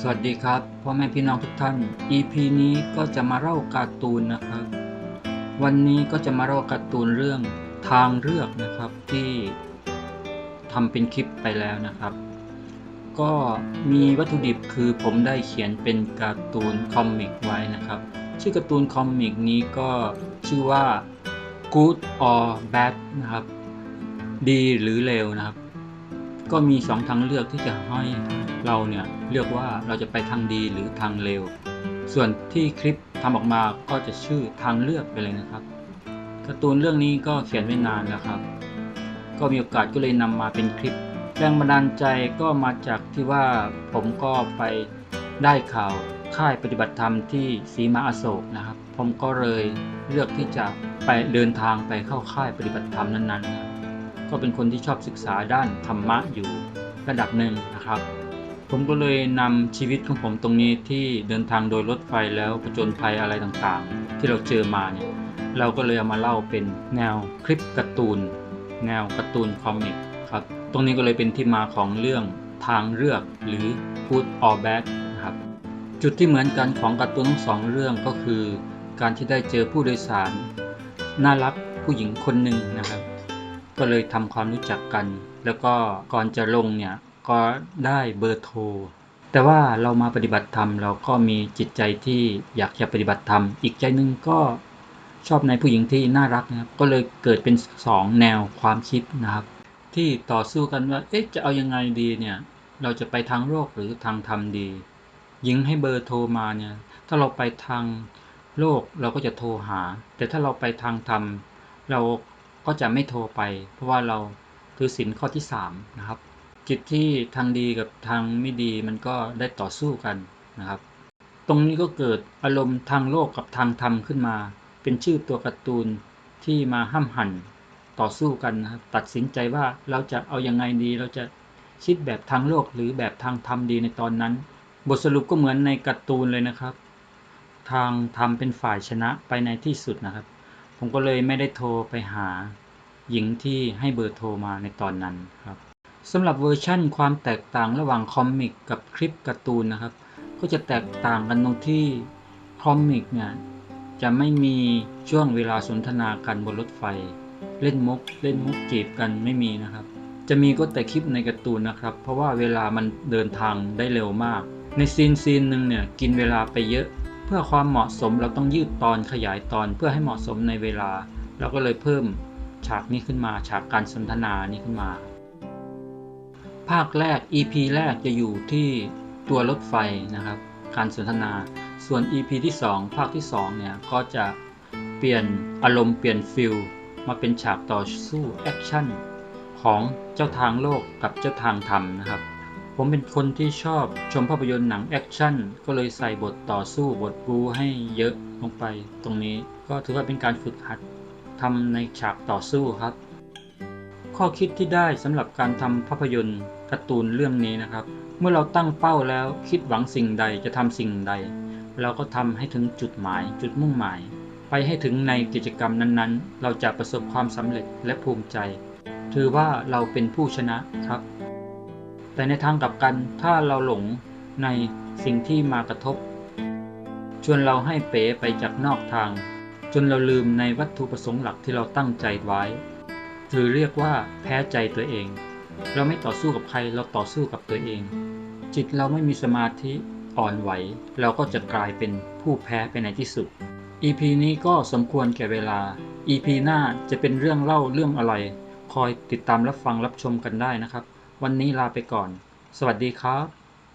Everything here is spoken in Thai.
สวัสดีครับพ่อแม่พี่น้องทุกท่าน EP นี้ก็จะมาเล่าการ์ตูนนะครับ วันนี้ก็จะมาเล่าการ์ตูนเรื่องทางเลือกนะครับที่ทำเป็นคลิปไปแล้วนะครับ ก็มีวัตถุดิบคือผมได้เขียนเป็นการ์ตูนคอมิกไว้นะครับ ชื่อการ์ตูนคอมิกนี้ก็ชื่อว่า Good or Bad นะครับ ดีหรือเลวนะครับ ก็มีสองทางเลือกที่จะให้เราเนี่ยเลือกว่าเราจะไปทางดีหรือทางเลว ส่วนที่คลิปทำออกมาก็จะชื่อทางเลือกไปเลยนะครับการ์ตูนเรื่องนี้ก็เขียนไว้นานแล้วครับ ก็มีโอกาสก็เลยนำมาเป็นคลิปแรงบันดาลใจก็มาจากที่ว่าผมก็ไปได้ข่าวค่ายปฏิบัติธรรมที่ศรีมาอโศกนะครับ ผมก็เลยเลือกที่จะไปเดินทางไปเข้าค่ายปฏิบัติธรรมนั้นๆนะครับ ก็เป็นคนที่ชอบศึกษาด้านธรรมะอยู่ระดับหนึ่งนะครับ ผมก็เลยนำชีวิตของผมตรงนี้ที่เดินทางโดยรถไฟแล้วผจญภัยอะไรต่างๆ ที่เราเจอมาเนี่ยเราก็เลยเอามาเล่าเป็นแนวคลิปการ์ตูน แนวการ์ตูนคอมิกครับตรงนี้ก็เลยเป็นที่มาของเรื่องทางเลือกหรือ Good or Bad นะครับจุดที่เหมือนกันของการ์ตูนทั้งสองเรื่องก็คือ การที่ได้เจอผู้โดยสาร น่ารักผู้หญิงคนหนึ่งนะครับ ก็เลยทำความรู้จักกัน แล้วก็ก่อนจะลงเนี่ยก็ได้เบอร์โทร แต่ว่าเรามาปฏิบัติธรรมเราก็มีจิตใจที่อยากจะปฏิบัติธรรม อีกใจหนึ่งก็ชอบในผู้หญิงที่น่ารักนะครับ ก็เลยเกิดเป็นสองแนวความคิดนะครับ ที่ต่อสู้กันว่า เอ๊ะ จะเอายังไงดีเนี่ย เราจะไปทางโลกหรือทางธรรมดี หญิงให้เบอร์โทรมาเนี่ย ถ้าเราไปทางโลกเราก็จะโทรหา แต่ถ้าเราไปทางธรรม เรา ก็จะไม่โทรไป เพราะว่าเราถือศีลข้อที่3นะครับ จิตที่ทางดีกับทางไม่ดีมันก็ได้ต่อสู้กันนะครับ ตรงนี้ก็เกิดอารมณ์ทางโลกกับทางธรรมขึ้นมา เป็นชื่อตัวการ์ตูนที่มาห้ามหันต่อสู้กันนะครับตัดสินใจว่าเราจะเอายังไงดี เราจะคิดแบบทางโลกหรือแบบทางธรรมดีในตอนนั้น บทสรุปก็เหมือนในการ์ตูนเลยนะครับ ทางธรรมเป็นฝ่ายชนะไปในที่สุดนะครับ ผมก็เลยไม่ได้โทรไปหา หญิงที่ให้เบอร์โทรมาในตอนนั้นครับสำหรับเวอร์ชั่นความแตกต่างระหว่างคอมิกกับคลิปการ์ตูนนะครับ ก็จะแตกต่างกันตรงที่คอมิกเนี่ยจะไม่มีช่วงเวลาสนทนากันบนรถไฟ เล่นมุก เล่นมุกจีบกันไม่มีนะครับ จะมีก็แต่คลิปในการ์ตูนนะครับ เพราะว่าเวลามันเดินทางได้เร็วมาก ในซีนซีนหนึ่งเนี่ยกินเวลาไปเยอะ เพื่อความเหมาะสมเราต้องยืดตอนขยายตอนเพื่อให้เหมาะสมในเวลา เราก็เลยเพิ่ม ฉากนี้ขึ้นมา ฉากการสนทนานี้ขึ้นมา ภาคแรก EP แรกจะอยู่ที่ตัวรถไฟนะครับ การสนทนา ส่วน EP ที่ 2 ภาคที่ 2 เนี่ย ก็จะเปลี่ยนอารมณ์เปลี่ยนฟิลมาเป็นฉากต่อสู้แอคชั่นของเจ้าทางโลกกับเจ้าทางธรรมนะครับ ผมเป็นคนที่ชอบชมภาพยนตร์หนังแอคชั่นก็เลยใส่บทต่อสู้บทบูให้เยอะลงไปตรงนี้ ก็ถือว่าเป็นการฝึกหัด ทำในฉากต่อสู้ครับ ข้อคิดที่ได้สำหรับการทำภาพยนตร์การ์ตูนเรื่องนี้นะครับ เมื่อเราตั้งเป้าแล้วคิดหวังสิ่งใดจะทำสิ่งใด เราก็ทำให้ถึงจุดหมาย จุดมุ่งหมาย ไปให้ถึงในกิจกรรมนั้นๆ เราจะประสบความสำเร็จและภูมิใจ ถือว่าเราเป็นผู้ชนะครับ แต่ในทางกลับกันถ้าเราหลงในสิ่งที่มากระทบชวนเราให้เป๋ไปจากนอกทาง จนเราลืมในวัตถุประสงค์หลักที่เราตั้งใจไว้ถือเรียกว่าแพ้ใจตัวเอง เราไม่ต่อสู้กับใครเราต่อสู้กับตัวเอง จิตเราไม่มีสมาธิอ่อนไหว เราก็จะกลายเป็นผู้แพ้ไปในที่สุด EP นี้ก็สมควรแก่เวลา EP หน้าจะเป็นเรื่องเล่าเรื่องอะไร คอยติดตามรับฟังรับชมกันได้นะครับ วันนี้ลาไปก่อน สวัสดีครับ